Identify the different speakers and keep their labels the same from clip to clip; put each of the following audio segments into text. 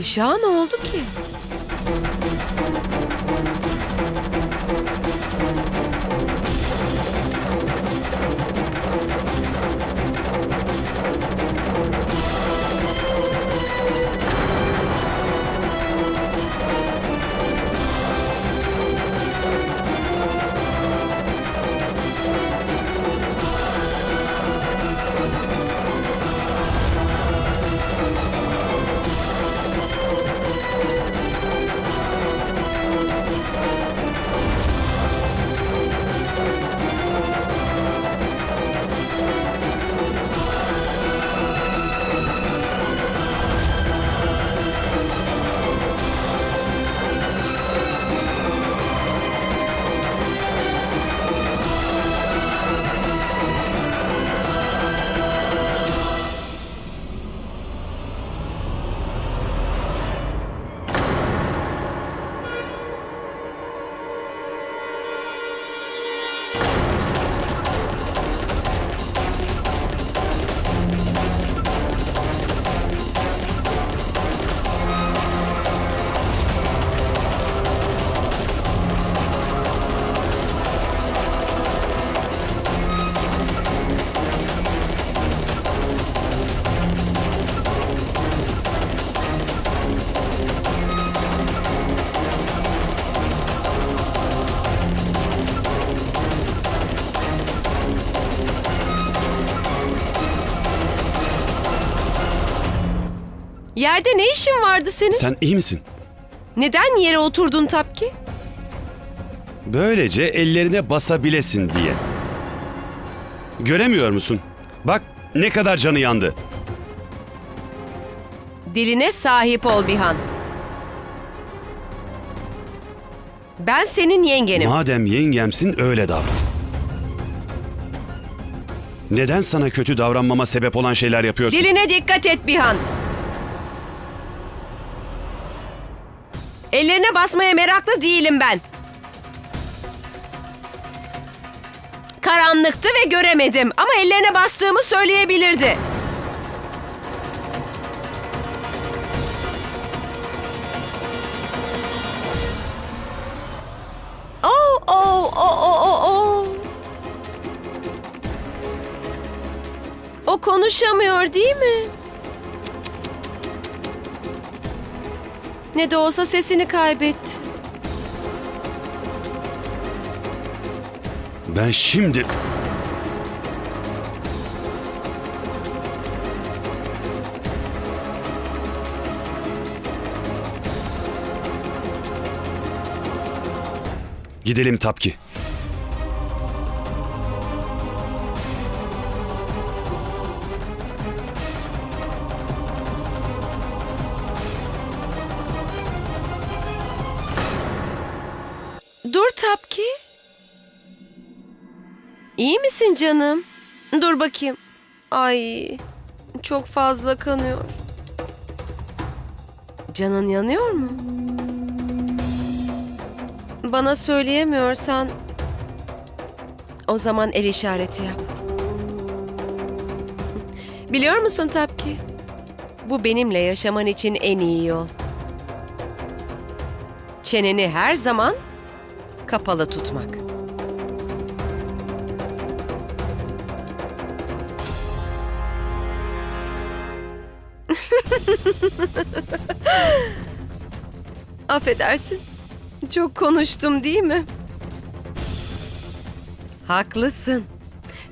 Speaker 1: Işığa ne oldu ki? Yerde ne işin vardı senin?
Speaker 2: Sen iyi misin?
Speaker 1: Neden yere oturdun Tapki?
Speaker 2: Böylece ellerine basabilesin diye. Göremiyor musun? Bak ne kadar canı yandı.
Speaker 1: Diline sahip ol Bihan. Ben senin yengenim.
Speaker 2: Madem yengemsin öyle davran. Neden sana kötü davranmama sebep olan şeyler yapıyorsun?
Speaker 1: Diline dikkat et Bihan. Ellerine basmaya meraklı değilim ben. Karanlıktı ve göremedim ama ellerine bastığımı söyleyebilirdi. Oh, oh, oh, oh, oh, oh. O konuşamıyor değil mi? Ne de olsa sesini kaybetti.
Speaker 2: Ben şimdi... Gidelim Tapki.
Speaker 1: Tapki. İyi misin canım? Dur bakayım. Ay, çok fazla kanıyor. Canın yanıyor mu? Bana söyleyemiyorsan o zaman el işareti yap. Biliyor musun Tapki? Bu benimle yaşaman için en iyi yol. Çeneni her zaman kapalı tutmak. Affedersin. Çok konuştum değil mi? Haklısın.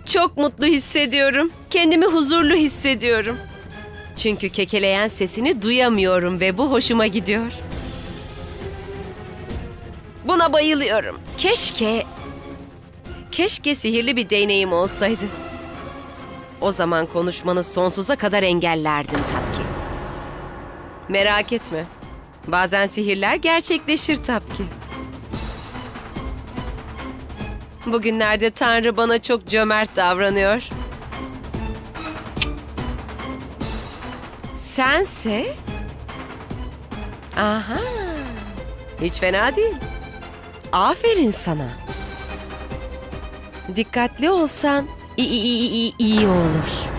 Speaker 1: Çok mutlu hissediyorum. Kendimi huzurlu hissediyorum. Çünkü kekeleyen sesini duyamıyorum ve bu hoşuma gidiyor. Buna bayılıyorum. Keşke... Keşke sihirli bir değneğim olsaydı. O zaman konuşmanı sonsuza kadar engellerdim tabii. Merak etme. Bazen sihirler gerçekleşir tabii. Bugünlerde Tanrı bana çok cömert davranıyor. Sense... Aha. Hiç fena değil. Aferin sana. Dikkatli olsan iyi iyi iyi iyi olur.